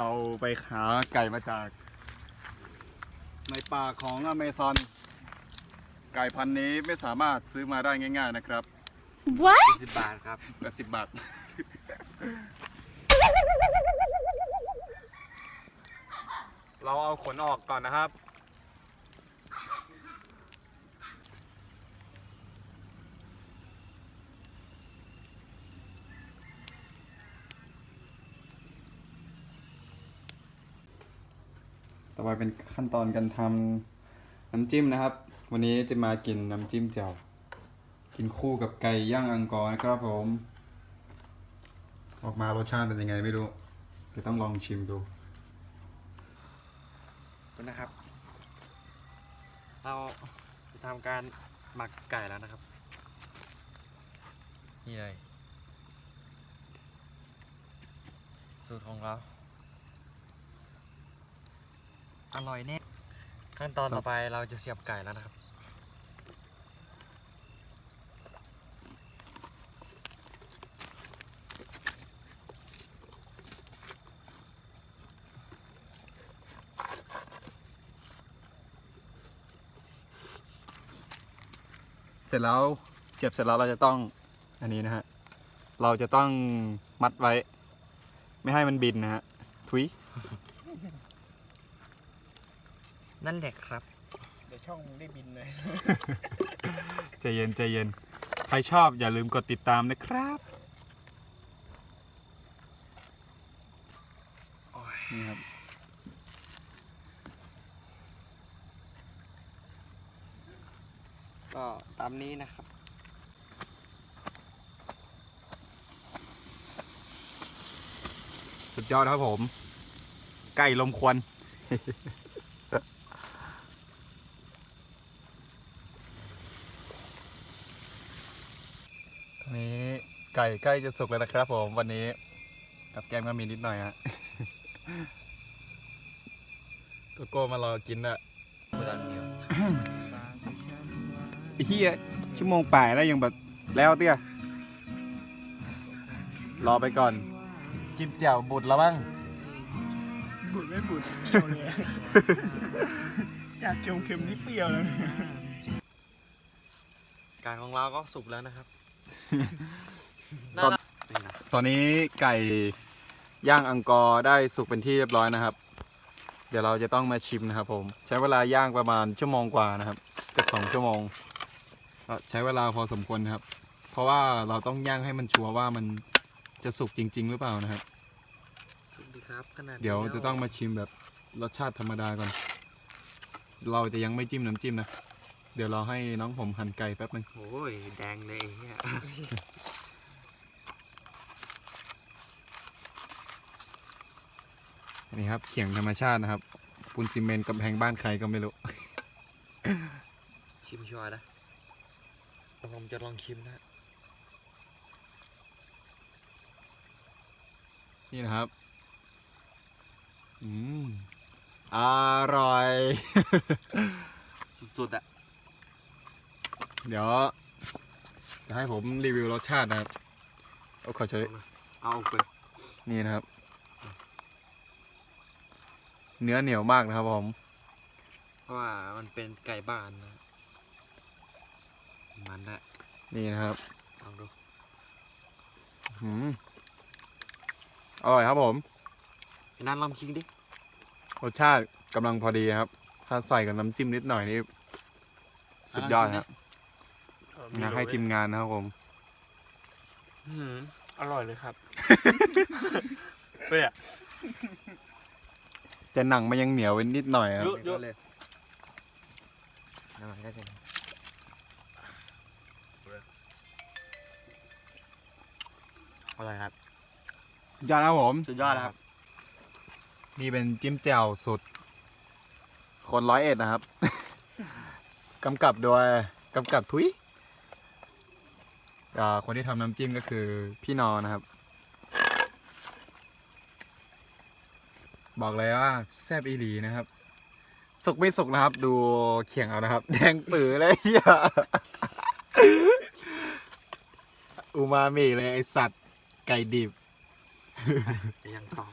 หาไก่มาจากในป่าของอเมซอน ไก่พันธุ์นี้ไม่สามารถซื้อมาได้ง่าย ๆนะครับ What? สิบบาทครับละสิบบาท เราเอาขนออกก่อนนะครับ อไปเป็นขั้นตอนการทำน้ำจิ้มนะครับ วันนี้จะมากินน้ำจิ้มแจ่วกินคู่กับไก่ย่างอังกอร์นะครับผม ออกมารสชาติเป็นยังไงไม่รู้เดี๋ยวต้องลองชิมดูคุณนะครับ เราจะทำการหมักไก่แล้วนะครับ นี่เลยสูตรของเรา อร่อยแน่ ขั้นตอนต่อไปเราจะเสียบไก่แล้วนะครับ เสร็จแล้วเสียบเสร็จแล้วเราจะต้องอันนี้นะฮะ เราจะต้องมัดไว้ ไม่ให้มันบินนะฮะ ทุย นั่นแหละครับ เดี๋ยวช่องมึงได้บินเลย ใจเย็นใจเย็น ใครชอบอย่าลืมกดติดตามนะครับโอ้ยนี่ครับ ก็ตามนี้นะครับ สุดยอดครับผม ไก่ลมควัน ตอนนี้ ไก่ใกล้จะสุกแล้วนะครับผมวันนี้กับแก้มก็มีนิดหน่อยฮะโกโก้มารอกินอะไม่ต้องเดียวไอ้เหี้ยชั่วโมงป่ายแล้วยังแบบแล้วเตี้ยรอไปก่อน จิ้มแจ่วบุดแล้วบ้างบุดไม่บุดเปรี้ยวเลยจากเค็มๆนี่เปรี้ยวแล้วเนี่ยไก่ของเราก็สุกแล้วนะครับ ตอนน่านี่นะตอนนี้ไก่ย่างอังกอร์ได้สุกเป็นที่เรียบร้อยนะครับ เดี๋ยวเราจะต้องมาชิมนะครับ ผม ใช้เวลาย่างประมาณชั่วโมงกว่านะครับเกือบสองชั่วโมงก็ใช้เวลาพอสมควรนะครับ เพราะว่าเราต้องย่างให้มันชัวร์ว่ามันจะสุกจริง ๆ หรือเปล่านะครับสุกดีครับขนาดนี้เดี๋ยวแล้จะต้องมาชิมแบบรสชาติธรรมดาก่อน เราจะยังไม่จิ้มน้ำจิ้มนะ เดี๋ยวเราให้น้องผมหั่นไก่แป๊บหนึง โอ้ยแดงเลยไอ้เฮีย นี่ครับ เขียงธรรมชาตินะครับ ปูนซีเมนต์กำแพงบ้านใครก็ไม่รู้ ชิมชัวร์นะเดี๋ยวผมจะลองชิมนะ นี่นะครับ อืม อร่อย สุดๆอะเดี๋ยว จะให้ผมรีวิวรสชาตินะครับเอาขอใช้เอาไปนี่นะครับ เนื้อเหนียวมากนะครับผม เพราะว่ามันเป็นไก่บ้านนะมันแหละนี่นะครับลองดูอืมอร่อยครับผมไอ้นั่นลองชิมดิรสชาติกำลังพอดีครับ ถ้าใส่กับน้ำจิ้มนิดหน่อยนี่สุดยอดครับอยากให้ทีมงานนะครับผมอื้อหืออร่อยเลยครับเปรี้ ยจะหนังมันยังเหนียวไว้นิดหน่อยครับ เยอะเลยน้ำมันก็จะอร่อยครับสุดยอดนะครับผม สุดยอดครับ นี่เป็นจิ้มแจ่วสุด คนร้อยเอ็ดนะครับ กำกับโดยกำกับทุยอ่าคนที่ทำน้ำจิ้มก็คือพี่นอนะครับ บอกเลยว่าแซ่บอีหลีนะครับ สุกไม่สุกนะครับ ดูเขียงเอานะครับ แดงปือเลยเหี้ยอูมามิเลยไอสัตว์ไก่ดิบ ยังต่อ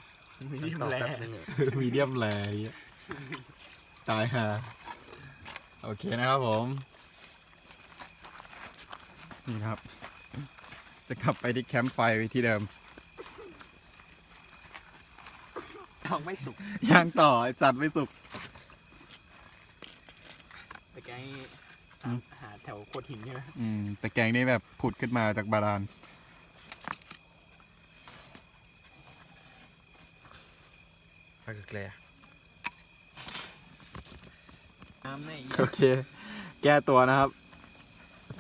มีเดียมต่อแรแป๊บนึงอะมีเดียมแรร์เหี้ยตายฮะโอเคนะครับผม นี่ครับ จะกลับไปที่แคมป์ไฟที่เดิม ท้องไม่สุกย่างต่อไอจัดไม่สุกแต่แกนี่อืม หาแถวโคดหินใช่ไหมอืมแต่แกงนี่แบบผุดขึ้นมาจากบาดาลผักกระเกลือน้ำในอีโอเค แก้ตัวนะครับ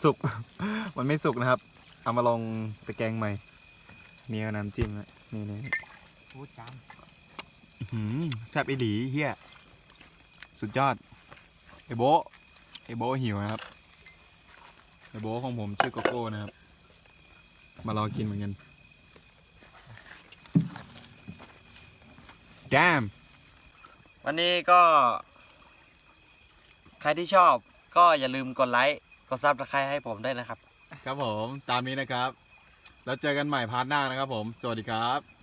สุก มันไม่สุกนะครับ เอามาลงตะแกรงใหม่ มีเอาน้ำจิ้มนะนี่นี่พูดจอื้อหือ แซ่บอีหลีเฮียสุดยอดไอโบะไอโบะหิวนะครับไอโบะของผมชื่อโกโก้นะครับ มารอกินเหมือนกันแกมวันนี้ก็ ใครที่ชอบก็อย่าลืมกดไลค์ กดซับสไครต์ให้ผมได้วยนะครับ ครับผม ตามนี้นะครับ แล้วเจอกันใหม่พาร์ทหน้านะครับผม สวัสดีครับ